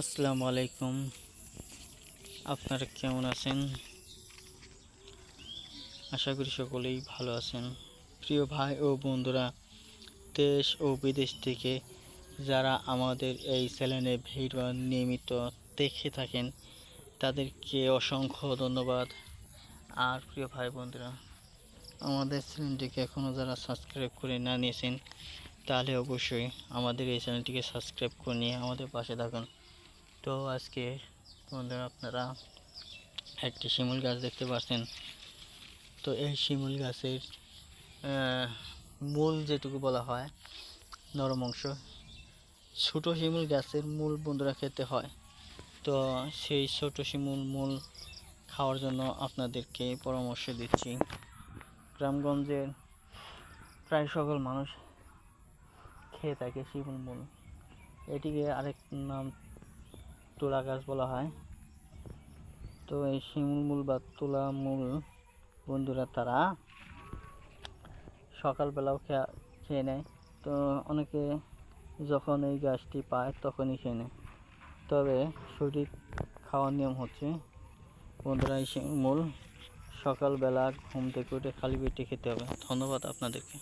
আসসালামু আলাইকুম। আপনারা কেমন আছেন? আশা করি সকলেই ভালো আছেন। প্রিয় ভাই ও বন্ধুরা, দেশ ও বিদেশ থেকে যারা আমাদের এই চ্যানেলে ভিডিও নিয়মিত দেখে থাকেন, তাদেরকে অসংখ্য ধন্যবাদ। আর প্রিয় ভাই বন্ধুরা, আমাদের চ্যানেলটিকে এখনও যারা সাবস্ক্রাইব করে না নিয়েছেন, তাহলে অবশ্যই আমাদের এই চ্যানেলটিকে সাবস্ক্রাইব করে নিয়ে আমাদের পাশে থাকুন। তো আজকে বন্ধুরা আপনারা একটি শিমুল গাছ দেখতে পাচ্ছেন। তো এই শিমুল গাছের মূল যেটুকু বলা হয়, নরম অংশ। ছোটো শিমুল গাছের মূল বন্ধুরা খেতে হয়। তো সেই ছোটো শিমুল মূল খাওয়ার জন্য আপনাদেরকে পরামর্শ দিচ্ছি। গ্রামগঞ্জের প্রায় সকল মানুষ খেয়ে থাকে শিমুল মূল। এটিকে আরেক নাম তুলা গাছ বলা হয়। তো এই শিমুল মূল বা তুলা মূল বন্ধুরা তারা সকালবেলাও খেয়া নেয়। তো অনেকে যখন এই গাছটি পায় তখনই খেয়ে নেয়। তবে সঠিক খাওয়ার নিয়ম হচ্ছে, বন্ধুরা এই শিমুল মূল সকালবেলা ঘুম থেকে উঠে খালি পেটে খেতে হবে। ধন্যবাদ আপনাদেরকে।